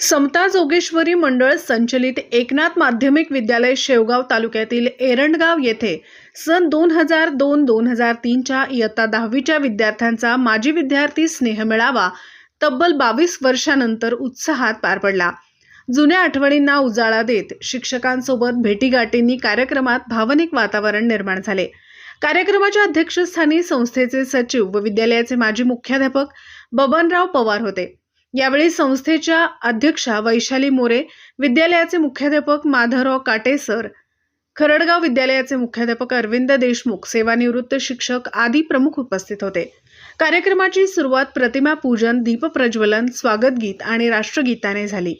समता जोगेश्वरी मंडळ संचलित एकनाथ माध्यमिक विद्यालय शेवगाव तालुक्यातील एरंडगाव येथे सन दोन हजार दोन दोन हजार तीनच्या इयत्ता दहावीच्या विद्यार्थ्यांचा माजी विद्यार्थी स्नेह मेळावा तब्बल बावीस वर्षानंतर उत्साहात पार पडला. जुन्या आठवणींना उजाळा देत शिक्षकांसोबत भेटीगाठींनी कार्यक्रमात भावनिक वातावरण निर्माण झाले. कार्यक्रमाच्या अध्यक्षस्थानी संस्थेचे सचिव व विद्यालयाचे माजी मुख्याध्यापक बबनराव पवार होते. यावेळी संस्थेच्या अध्यक्षा वैशाली मोरे विद्यालयाचे मुख्याध्यापक माधवराव काटेसर खरडगाव विद्यालयाचे मुख्याध्यापक अरविंद देशमुख सेवानिवृत्त शिक्षक आदी प्रमुख उपस्थित होते. कार्यक्रमाची सुरुवात प्रतिमा पूजन दीपप्रज्वलन स्वागतगीत आणि राष्ट्रगीताने झाली.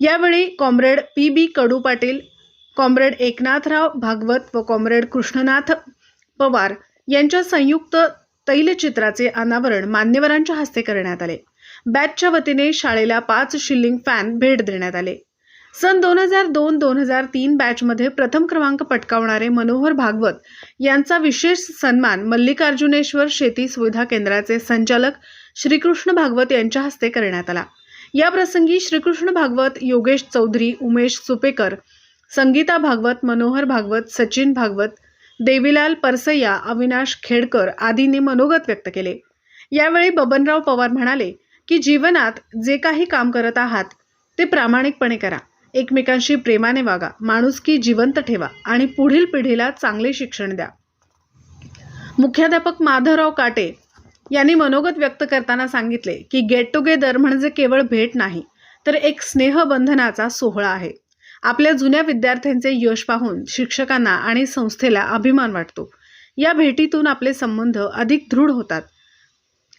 यावेळी comrade P B Kadu Patil comrade Eknathrao Bhagwat व कॉम्रेड कृष्णनाथ पवार यांच्या संयुक्त तैलचित्राचे अनावरण मान्यवरांच्या हस्ते करण्यात आले. बॅचच्या वतीने शाळेला पाच शिल्लिंग फॅन भेट देण्यात आले. सन दोन हजार दोन दोन हजार तीन बॅचमध्ये प्रथम क्रमांक पटकावणारे मनोहर भागवत यांचा विशेष सन्मान मल्लिकार्जुनेश्वर शेती सुविधा केंद्राचे संचालक श्रीकृष्ण भागवत यांच्या हस्ते करण्यात आला. या प्रसंगी श्रीकृष्ण भागवत योगेश चौधरी उमेश सुपेकर संगीता भागवत मनोहर भागवत सचिन भागवत देवीलाल परसय्या अविनाश खेडकर आदींनी मनोगत व्यक्त केले. यावेळी बबनराव पवार म्हणाले की जीवनात जे काही काम करत आहात ते प्रामाणिकपणे करा. एकमेकांशी प्रेमाने वागा. माणुसकी जिवंत ठेवा आणि पुढील पिढीला चांगले शिक्षण द्या. मुख्याध्यापक माधवराव काटे यांनी मनोगत व्यक्त करताना सांगितले की गेट टुगेदर म्हणजे केवळ भेट नाही तर एक स्नेहबंधनाचा सोहळा आहे. आपल्या जुन्या विद्यार्थ्यांचे यश पाहून शिक्षकांना आणि संस्थेला अभिमान वाटतो. या भेटीतून आपले संबंध अधिक दृढ होतात.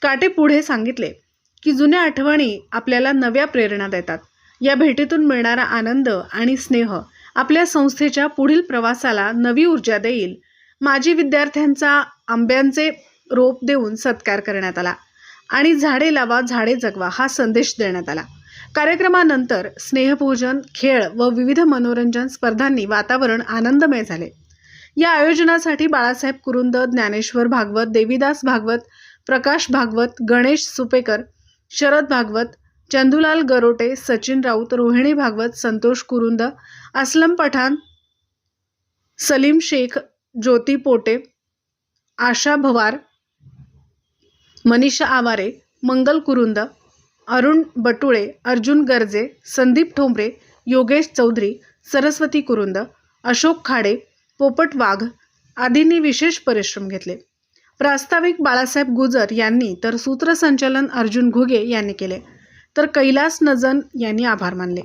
काटे पुढे सांगितले की जुन्या आठवणी आपल्याला नव्या प्रेरणा देतात. या भेटीतून मिळणारा आनंद आणि स्नेह आपल्या संस्थेच्या पुढील प्रवासाला नवी ऊर्जा देईल. माजी विद्यार्थ्यांचा आंब्यांचे रोप देऊन सत्कार करण्यात आला आणि झाडे लावा झाडे जगवा हा संदेश देण्यात आला. कार्यक्रमानंतर स्नेहपूजन खेळ व विविध मनोरंजन स्पर्धांनी वातावरण आनंदमय झाले. या आयोजनासाठी बाळासाहेब कुरुंद ज्ञानेश्वर भागवत देवीदास भागवत प्रकाश भागवत गणेश सुपेकर शरद भागवत चंदुलाल गरोटे सचिन राऊत रोहिणी भागवत संतोष कुरुंद असलम पठाण सलीम शेख ज्योती पोटे आशा भवार मनीषा आवारे मंगल कुरुंद अरुण बटुळे अर्जुन गर्जे संदीप ठोंबरे योगेश चौधरी सरस्वती कुरुंद अशोक खाडे पोपट वाघ आदींनी विशेष परिश्रम घेतले. प्रास्ताविक बाळासाहेब गुजर यांनी तर सूत्रसंचालन अर्जुन घुगे यांनी केले. तर कैलास नजन यांनी आभार मानले.